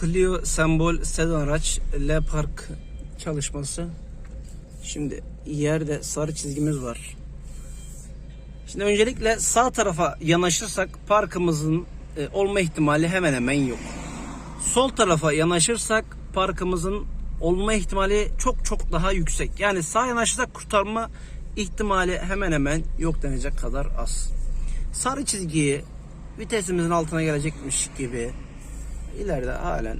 Clio sembol sedan araç L Park çalışması. Şimdi yerde sarı çizgimiz var. Şimdi öncelikle sağ tarafa yanaşırsak parkımızın e, olma ihtimali hemen hemen yok. Sol tarafa yanaşırsak parkımızın olma ihtimali çok çok daha yüksek. Yani sağ yanaşırsak kurtarma ihtimali hemen hemen yok denecek kadar az. Sarı çizgiyi vitesimizin altına gelecekmiş gibi ileride halen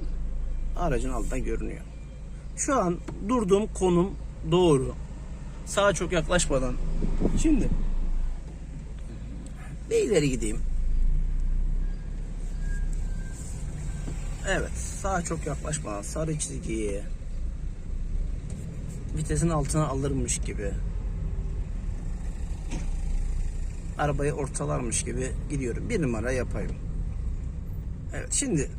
aracın altında görünüyor. Şu an durduğum konum doğru. Sağa çok yaklaşmadan. Şimdi bir ileri gideyim. Evet, sağa çok yaklaşmadan sarı çizgiyi vitesin altına alırmış gibi arabayı ortalarmış gibi gidiyorum. Bir numara yapayım. Evet şimdi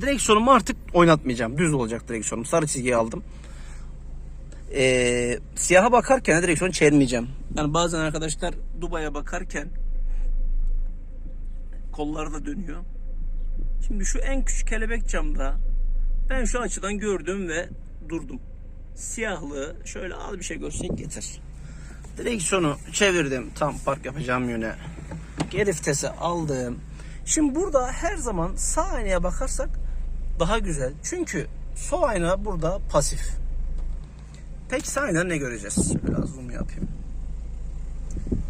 direksiyonumu artık oynatmayacağım. Düz olacak direksiyonum. Sarı çizgiyi aldım. Ee, siyaha bakarken de direksiyonu çevirmeyeceğim. Yani bazen arkadaşlar Dubai'ye bakarken kolları da dönüyor. Şimdi şu en küçük kelebek camda ben şu açıdan gördüm ve durdum. Siyahlığı şöyle az bir şey görsek yeter. Direksiyonu çevirdim tam park yapacağım yöne. Geri aldım. Şimdi burada her zaman sağ aynaya bakarsak daha güzel. Çünkü sol ayna burada pasif. Peki sağ ne göreceğiz? Biraz zoom yapayım.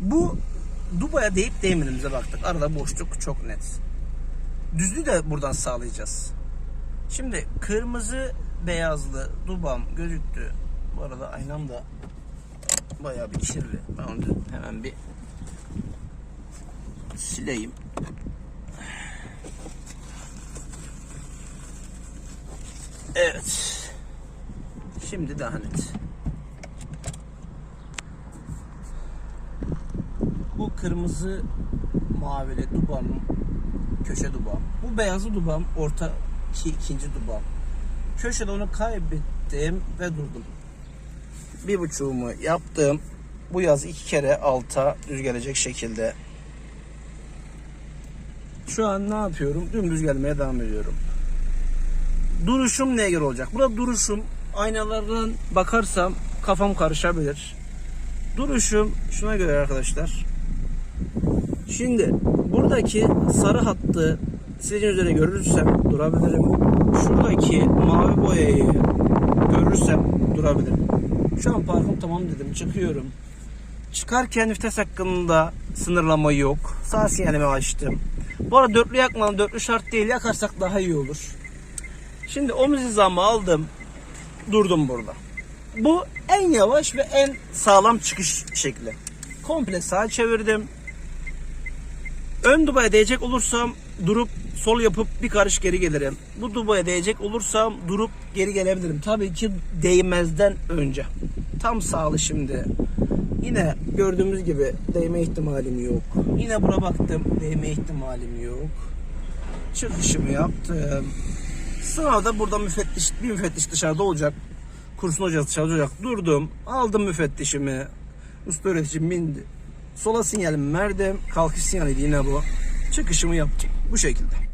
Bu Dubai'ye deyip değmediğimize baktık. Arada boşluk çok net. Düzlüğü de buradan sağlayacağız. Şimdi kırmızı beyazlı dubam gözüktü. Bu arada aynam da bayağı bir kirli. Ben onu hemen bir sileyim. Evet. Şimdi daha net. Bu kırmızı mavili dubam köşe dubam. Bu beyazı dubam orta iki, ikinci dubam. Köşede onu kaybettim ve durdum. Bir buçuğumu yaptım. Bu yaz iki kere alta düz gelecek şekilde. Şu an ne yapıyorum? Dümdüz gelmeye devam ediyorum. Duruşum neye göre olacak? Burada duruşum aynalardan bakarsam kafam karışabilir. Duruşum şuna göre arkadaşlar. Şimdi buradaki sarı hattı sileceğin üzerine görürsem durabilirim. Şuradaki mavi boyayı görürsem durabilirim. Şu an parkım tamam dedim. Çıkıyorum. Çıkarken vites hakkında sınırlama yok. Sağ sinyalimi açtım. Bu arada dörtlü yakmadan dörtlü şart değil. Yakarsak daha iyi olur. Şimdi omuz hizamı aldım. Durdum burada. Bu en yavaş ve en sağlam çıkış şekli. Komple sağa çevirdim. Ön dubaya değecek olursam durup sol yapıp bir karış geri gelirim. Bu dubaya değecek olursam durup geri gelebilirim. Tabii ki değmezden önce. Tam sağlı şimdi. Yine gördüğümüz gibi değme ihtimalim yok. Yine buna baktım değme ihtimalim yok. Çıkışımı yaptım. Sınavda burada müfettiş, bir müfettiş dışarıda olacak. Kursun hocası dışarıda olacak. Durdum. Aldım müfettişimi. Usta öğreticim bindi. Sola sinyalimi verdim. Kalkış sinyaliydi yine bu. Çıkışımı yaptım. Bu şekilde.